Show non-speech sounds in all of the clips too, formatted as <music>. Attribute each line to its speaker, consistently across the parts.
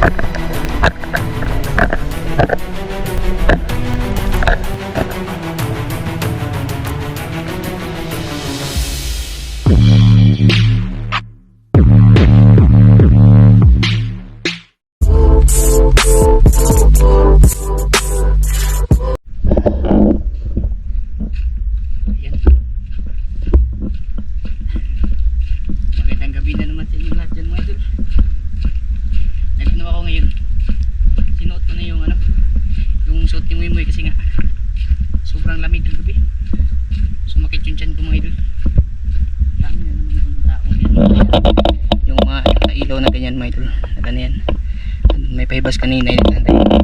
Speaker 1: Thank you. may pahibas kanina. Inantay.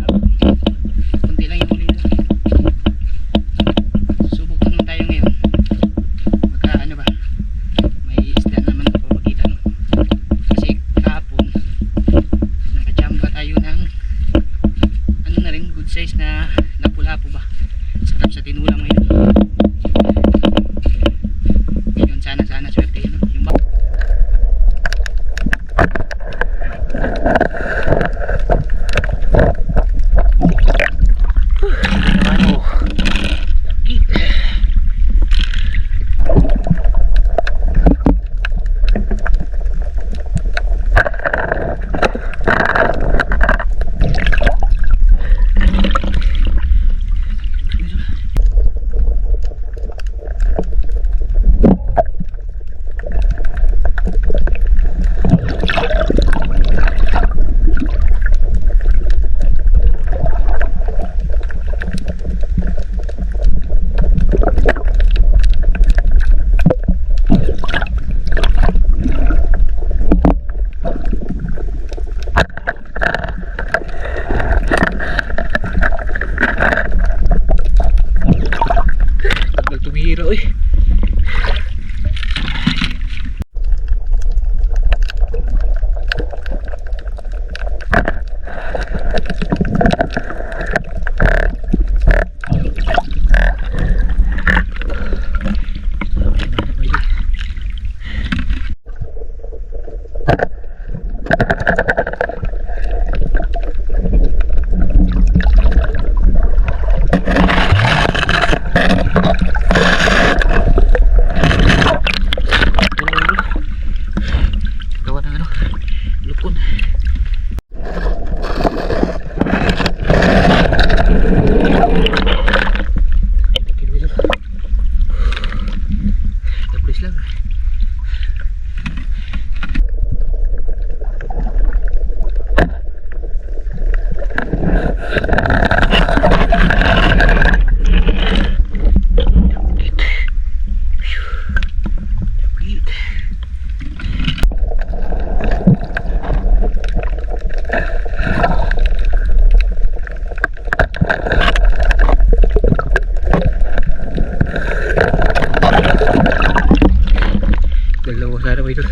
Speaker 1: mga idol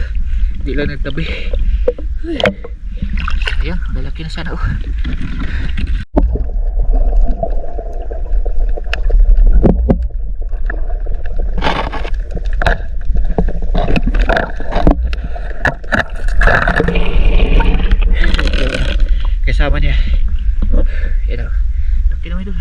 Speaker 1: hindi lang nagtabi. Ayan malaki na sana oh. Kasama niya. You oh. know laki naman doon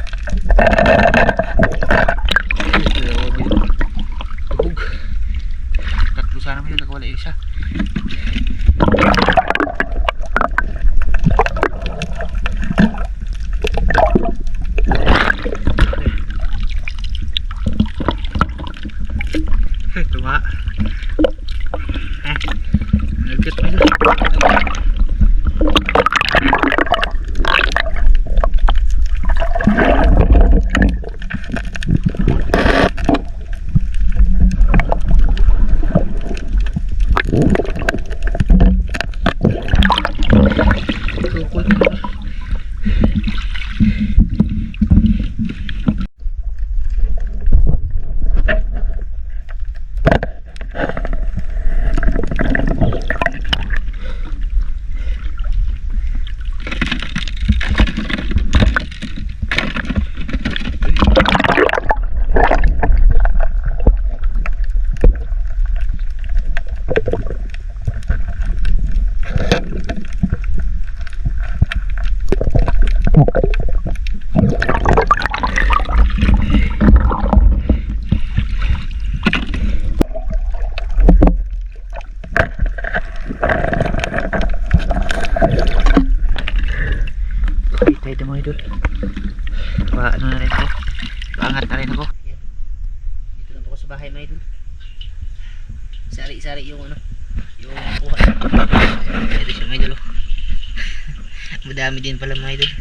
Speaker 2: Madami din pala mga idol.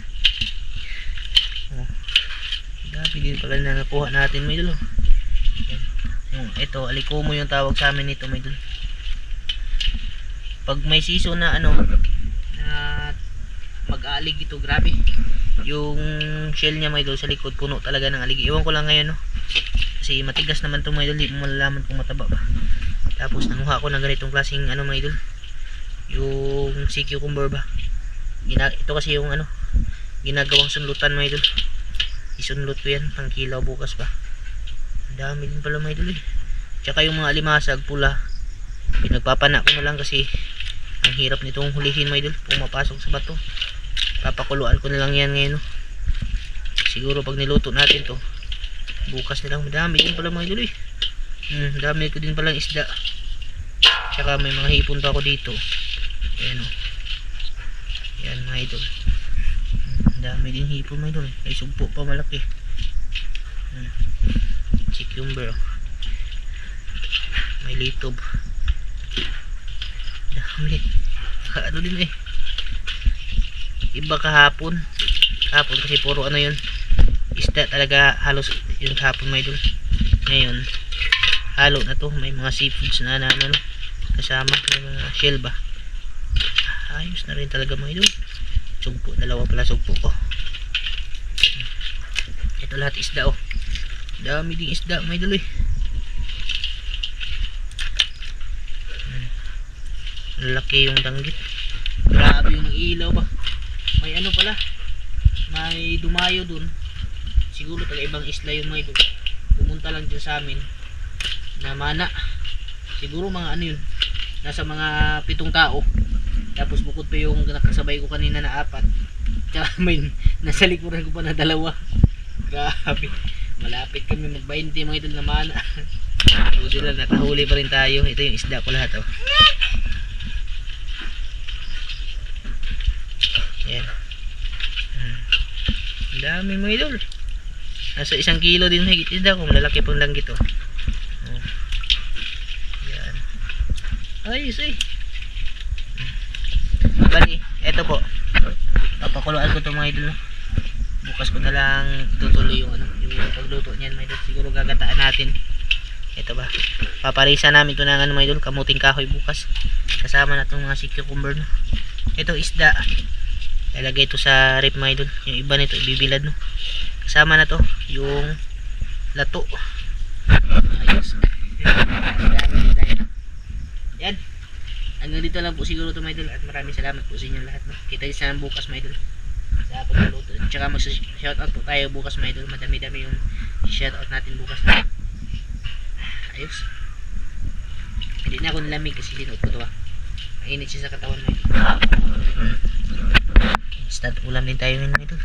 Speaker 2: Oh. Madami din pala na nakuha natin mga idol. oh. Ito, alikomo yung tawag sa amin nito mga idol. Pag may season na ano, na mag-aalig ito grabe yung shell niya may idol sa likod puno talaga ng alig iwan ko lang ngayon no kasi matigas naman itong mga idol di mo malalaman kung mataba ba tapos nanguha ko ng ganitong klaseng ano mga idol yung sea cucumber ba Gina, ito kasi yung ano ginagawang sunlutan mga idol. Isunlut ko yan pang kilaw bukas pa. Ang dami din pala mga idol eh. Tsaka yung mga alimasag pula. Pinagpapana ko na lang kasi ang hirap nitong hulihin mga idol. Pumapasok sa bato. Papakuluan ko na lang yan ngayon no? siguro pag niluto natin to bukas na lang. Madami din pala mga idol eh. Hmm, dami ko din palang isda. Tsaka may mga hipon pa ako dito. Ayan o yan mga idol. Hmm, dami din hipon mga idol. May sugpo pa malaki. Hmm. cucumber oh. may litob. Dami. Ano din eh. Iba kahapon. Kahapon kasi puro ano yun. Isda talaga halos yung kahapon may dun ngayon halo na to. May mga seafoods na na ano kasama. May mga shell ba ayos na rin talaga mga idol sugpo dalawa pala sugpo ko. Ito lahat isda oh. Dami ding isda idol eh Ang laki yung danggit. Grabe yung ilaw ba? May ano pala? May dumayo dun. Siguro taga ibang isla yung may pumunta lang dyan sa amin. Na mana. Siguro mga ano yun? Nasa mga pitong tao tapos bukod pa yung nakasabay ko kanina na apat tsaka <laughs> may nasa likuran ko pa na dalawa <laughs> grabe malapit kami mag 20 mga idol <laughs> na mana Buti lang, nakahuli pa rin tayo. Ito yung isda ko lahat, oh. Yan. Hmm. Ang dami mga idol. Nasa isang kilo din higit isda ko. Malalaki pong langgit, oh. oh. Yan. Ayos, eh. Hmm. Bali, eto po. Papakuluan ko to mga idol, bukas ko na lang tutuloy yung ano, yung pagluto niyan, mga idol. Siguro gagataan natin. Ito ba? Paparisa namin ito ng ano, mga idol, kamuting kahoy bukas. Kasama na itong mga si cucumber, no. Ito isda. Lalagay ito sa rip, mga idol. Yung iba nito, ibibilad, no. Kasama na to, yung lato. Ayos. Dami din tayo, no. Yan. Hanggang dito lang po siguro ito, mga idol. At maraming salamat po sa inyo lahat, no. Kita din sa bukas, mga idol sa pagluluto. Tsaka mag-shoutout po tayo bukas mga idol. Madami-dami yung shoutout natin bukas na. Ayos. Hindi na ako nilamig kasi sinuot ko to ah. Mainit siya sa katawan mo. Instant ulam din tayo ngayon mga idol.